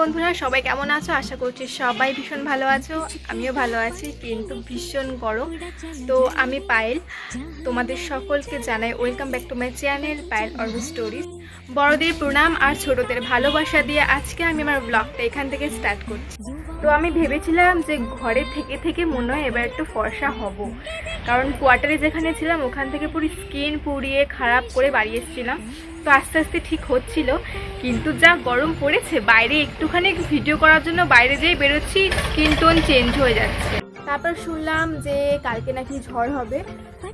বন্ধুরা, সবাই কেমন আছো? আশা করছি সবাই ভীষণ ভালো আছো। আমিও ভালো আছি, কিন্তু ভীষণ গরম। তো আমি পায়েল। তোমাদের সকলকে জানাই welcome back to my channel Payel orb stories বড়দের প্রণাম আর ছোটদের ভালোবাসা দিয়ে আজকে আমি আমার ব্লগটা এখান থেকে স্টার্ট করছি। তো আমি ভেবেছিলাম যে ঘরে থেকে থেকে মনে হয় এবার একটু ফর্সা হব। কারণ কোয়ার্টারে যেখানে ছিলাম, ওখান থেকে পুরো স্কিন পুড়িয়ে খারাপ করে বাড়ি এসেছিলাম। তো আস্তে আস্তে ঠিক হচ্ছিল। কিন্তু যা গরম পড়েছে, বাইরে একটুখানি ভিডিও করার জন্য বাইরে যেই বেরোচ্ছি স্কিন টোন চেঞ্জ হয়ে যাচ্ছে। তারপর শুনলাম যে কালকে নাকি ঝড় হবে।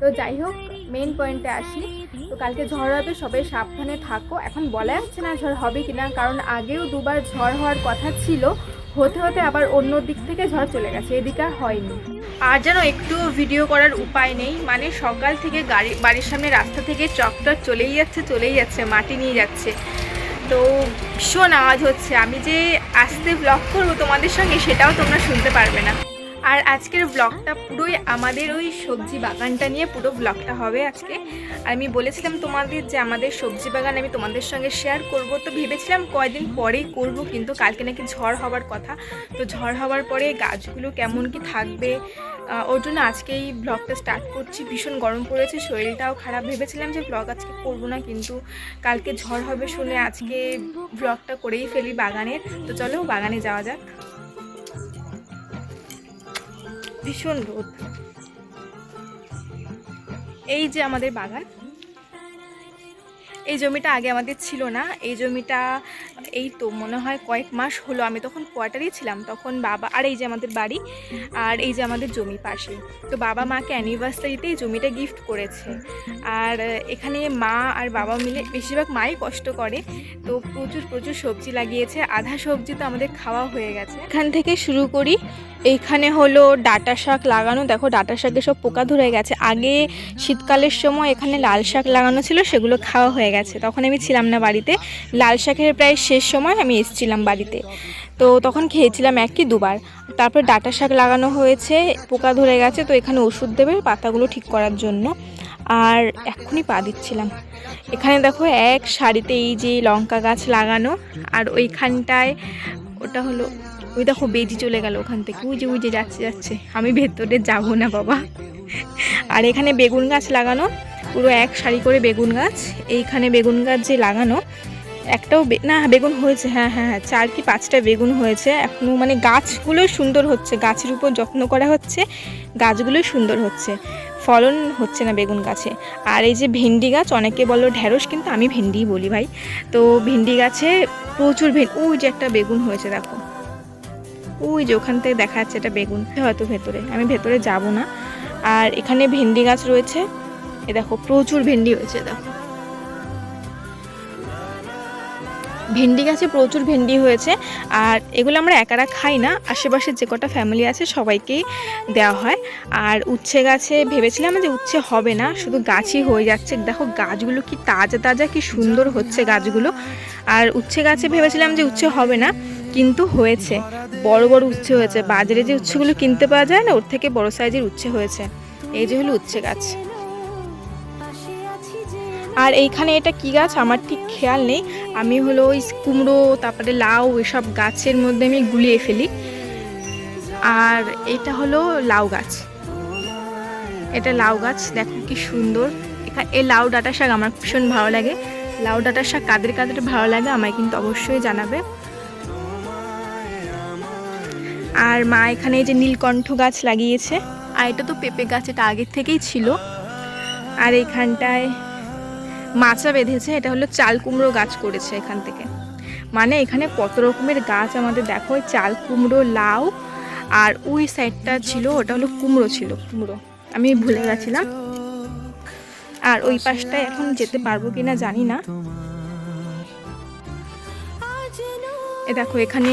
তো যাই হোক মেন পয়েন্টে আসি। তো কালকে ঝড় হবে, সবাই সাবধানে থাকো। এখন বলা যাচ্ছে না ঝড় হবে কিনা, কারণ আগেও দুবার ঝড় হওয়ার কথা ছিল। হতে হতে আবার অন্য দিক থেকে ঝড় চলে গেছে, এদিকে আর হয়নি। আর যেন একটু ভিডিও করার উপায় নেই মানে সকাল থেকে গাড়ি, বাড়ির সামনে রাস্তা থেকে চকটক চলেই যাচ্ছে চলেই যাচ্ছে, মাটি নিয়ে যাচ্ছে। তো ভীষণ আওয়াজ হচ্ছে। আমি যে আসতে ব্লগ করব তোমাদের সঙ্গে সেটাও তোমরা শুনতে পারবে না। আর আজকের ব্লগটা পুরোই আমাদের ওই সবজি বাগানটা নিয়ে পুরো ব্লগটা হবে আজকে। আমি বলেছিলাম তোমাদের যে আমাদের সবজি বাগান আমি তোমাদের সঙ্গে শেয়ার করব। তো ভেবেছিলাম কয়দিন পরেই করব, কিন্তু কালকে নাকি ঝড় হওয়ার কথা। তো ঝড় হওয়ার পরে গাছগুলো কেমন কি থাকবে ওর জন্য আজকেই ব্লগটা স্টার্ট করছি। ভীষণ গরম পড়েছে, শরীরটাও খারাপ। ভেবেছিলাম যে ব্লগ আজকে করব না, কিন্তু কালকে ঝড় হবে শুনে আজকে ব্লগটা করেই ফেলি বাগানের। তো চলো বাগানে যাওয়া যাক। ভীষণ রোদ। এই যে আমাদের বাগান। এই জমিটা আগে আমাদের ছিল না। এই জমিটা এই তো মনে হয় কয়েক মাস হলো, আমি তখন কোয়ার্টারেই ছিলাম, তখন বাবা, আর এই যে আমাদের বাড়ি, আর এই যে আমাদের জমি পাশে। তো বাবা মাকে অ্যানিভার্সারিতেই জমিটা গিফট করেছে। আর এখানে মা আর বাবা মিলে বেশিরভাগ মাই কষ্ট করে। তো প্রচুর প্রচুর সবজি লাগিয়েছে, আধা সবজি তো আমাদের খাওয়া হয়ে গেছে। এখান থেকে শুরু করি। এইখানে হলো ডাটা শাক লাগানো। দেখো ডাটা শাকে সব পোকা ধরে গেছে। আগে শীতকালের সময় এখানে লাল শাক লাগানো ছিল, সেগুলো খাওয়া হয়ে গেছে। তখন আমি ছিলাম না বাড়িতে। লাল শাকের প্রায় শেষ সময় আমি এসেছিলাম বাড়িতে। তো তখন খেয়েছিলাম এক কি দুবার। তারপর ডাটা শাক লাগানো হয়েছে, পোকা ধরে গেছে, তো এখানে ওষুধ দেবে পাতাগুলো ঠিক করার জন্য। আর এক্ষুনি পা দিচ্ছিলাম। এখানে দেখো এক সারিতে এই যে লঙ্কা গাছ লাগানো, আর ওইখানটায় ওটা হলো ওই দেখো বেজি চলে গেল ওখান থেকে। ওই যে যাচ্ছে যাচ্ছে। আমি ভেতরে যাব না, বাবা। আর এখানে বেগুন গাছ লাগানো, পুরো এক সারি করে বেগুন গাছ। এইখানে বেগুন গাছ যে লাগানো, একটাও না, বেগুন হয়েছে হ্যাঁ হ্যাঁ হ্যাঁ চার কি পাঁচটা বেগুন হয়েছে। এখনও মানে গাছগুলো সুন্দর হচ্ছে, গাছের উপর যত্ন করা হচ্ছে, গাছগুলোই সুন্দর হচ্ছে। ফলন হচ্ছে না বেগুন গাছে। আর এই যে ভেন্ডি গাছ, অনেকে বলো ঢ্যাঁড়স কিন্তু আমি ভেন্ডিই বলি ভাই। তো ভেন্ডি গাছে প্রচুর ভেন ওই যে একটা বেগুন হয়েছে, দেখো। ওই যে ওখান থেকে দেখা যাচ্ছে এটা বেগুন হয়তো ভেতরে। আমি ভেতরে যাব না। আর এখানে ভেন্ডি গাছ রয়েছে। এ দেখো, প্রচুর ভেন্ডি হয়েছে, দেখো। ভেন্ডি গাছে প্রচুর ভেন্ডি হয়েছে। আর এগুলো আমরা একারা খাই না। আশেপাশে যে কটা ফ্যামিলি আছে, সবাইকেই দেওয়া হয়। আর উচ্ছে গাছে ভেবেছিলাম যে উচ্ছে হবে না, শুধু গাছই হয়ে যাচ্ছে। দেখো, গাছগুলো কি তাজা তাজা, কি সুন্দর হচ্ছে গাছগুলো। আর উচ্ছে গাছে ভেবেছিলাম যে উচ্ছে হবে না। কিন্তু হয়েছে। বড় বড় উচ্ছে হয়েছে। বাজারে যে উচ্ছেগুলো কিনতে পাওয়া যায় না, ওর থেকে বড় সাইজের উচ্ছে হয়েছে। এই যে হলো উচ্ছে গাছ। আর এইখানে এটা কি গাছ? আমার ঠিক খেয়াল নেই। আমি হলো ওই কুমড়ো, তারপরে লাউ এসব গাছের মধ্যে আমি গুলিয়ে ফেলি। আর এটা হলো লাউ গাছ। এটা লাউ গাছ, দেখো কি সুন্দর। এখানে এই লাউ ডাঁটা শাক আমার ভীষণ ভালো লাগে। লাউ ডাঁটা শাক কাদের কাদের ভালো লাগে আমায় কিন্তু অবশ্যই জানাবে। আর মা এখানে যে নীলকণ্ঠ গাছ লাগিয়েছে। আর এটা তো পেঁপে গাছ এটা আগের থেকেই ছিল। আর এইখানটায় মাচা বেঁধেছে এটা হলো চাল কুমড়ো গাছ করেছে এখান থেকে। মানে এখানে কত রকমের গাছ আমাদের দেখো চাল কুমড়ো লাউ আর ওই সাইডটা ছিল ওটা হলো কুমড়ো ছিল কুমড়ো। আমি ভুলে গেছিলাম। আর ওই পাশটায় এখন যেতে পারব কিনা জানি না। এ দেখো এখানে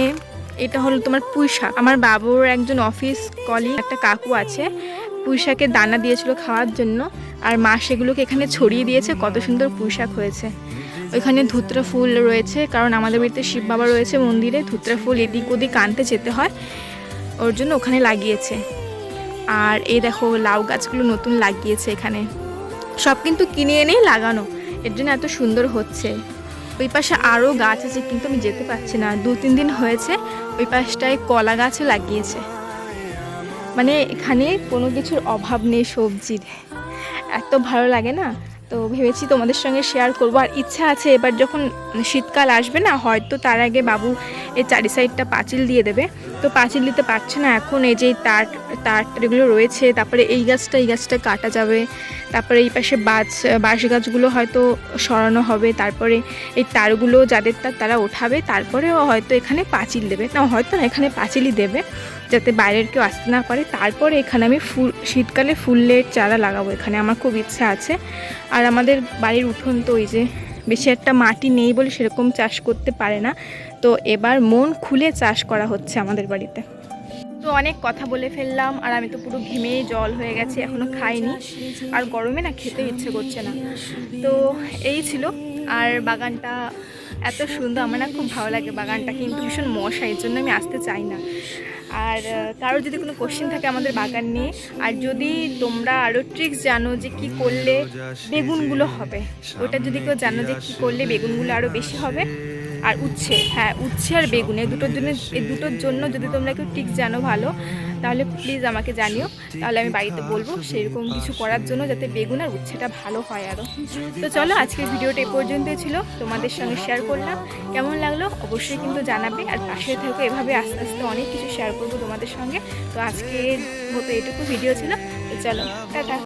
এটা হলো তোমার পুঁই শাক। আমার বাবুর একজন অফিস কলি একটা কাকু আছে, পুঁই শাকের দানা দিয়েছিল খাওয়ার জন্য, আর মা সেগুলোকে এখানে ছড়িয়ে দিয়েছে, কত সুন্দর পুঁই শাক হয়েছে। ওইখানে ধুত্রা ফুল রয়েছে, কারণ আমাদের বাড়িতে শিব বাবা রয়েছে মন্দিরে, ধুত্রা ফুল এদিক ওদিক আনতে যেতে হয়, ওর জন্য ওখানে লাগিয়েছে। আর এই দেখো লাউ গাছগুলো নতুন লাগিয়েছে এখানে। সব কিন্তু কিনে এনেই লাগানো, এর জন্য এত সুন্দর হচ্ছে। ওই পাশে আরও গাছ আছে, কিন্তু আমি যেতে পারছি না। দু, তিন দিন হয়েছে, ওই পাশটায় কলা গাছও লাগিয়েছে। মানে এখানে কোনো কিছুর অভাব নেই সবজির। এত ভালো লাগে না? তো ভেবেছি তোমাদের সঙ্গে শেয়ার করব। আর ইচ্ছা আছে, এবার যখন শীতকাল আসবে না, হয়তো তার আগে বাবু এই চারি সাইডটা পাঁচিল দিয়ে দেবে। তো পাঁচিল দিতে পারছে না এখন, এই যে তার তার এগুলো রয়েছে, তারপরে এই গাছটা এই গাছটা কাটা যাবে, তারপরে এই পাশে বাজ বাঁশ গাছগুলো হয়তো সরানো হবে, তারপরে এই তারগুলো যাদের তার তারা ওঠাবে তারপরে হয়তো এখানে পাঁচিল দেবে, না, হয়তো না, এখানে পাঁচিলই দেবে, যাতে বাইরের কেউ আসতে না পারে, তারপরে এখানে আমি ফুল, শীতকালে ফুলের চারা লাগাবো, এখানে আমার খুব ইচ্ছা আছে, আর আমাদের বাড়ির উঠোন তো ওই যে বেশি একটা মাটি নেই বলে সেরকম চাষ করতে পারে না। তো এবার মন খুলে চাষ করা হচ্ছে আমাদের বাড়িতে। তো অনেক কথা বলে ফেললাম আর আমি তো পুরো ঘেমে জল হয়ে গেছে এখনও খাইনি। আর গরমে না খেতে ইচ্ছে করছে না। তো এই ছিল। আর বাগানটা এত সুন্দর, আমার না খুব ভালো লাগে বাগানটা, কিন্তু ভীষণ মশা, এর জন্য আমি আসতে চাই না। আর কারও যদি কোনো কোশ্চেন থাকে আমাদের বাগান নিয়ে, আর যদি তোমরা আরও ট্রিক্স জানো যে কি করলে বেগুনগুলো হবে, ওটা যদি কেউ জানো যে কী করলে বেগুনগুলো আরও বেশি হবে আর উচ্ছে হ্যাঁ উচ্ছে আর বেগুন, এই দুটোর জন্য এই দুটোর জন্য যদি তোমরা কেউ টিক্স জানো ভালো, তাহলে প্লিজ আমাকে জানিও। তাহলে আমি বাড়িতে বলব সেরকম কিছু করার জন্য যাতে বেগুন আর উচ্ছেটা ভালো হয় আরও তো চলো, আজকের ভিডিওটা এ পর্যন্তই ছিল। তোমাদের সঙ্গে শেয়ার করলাম। কেমন লাগল অবশ্যই কিন্তু জানাবে। আর পাশে থেকো, এভাবে আস্তে আস্তে অনেক কিছু শেয়ার করব তোমাদের সঙ্গে। তো আজকের মতো এটুকু ভিডিও ছিল। তো চলো, টাটা।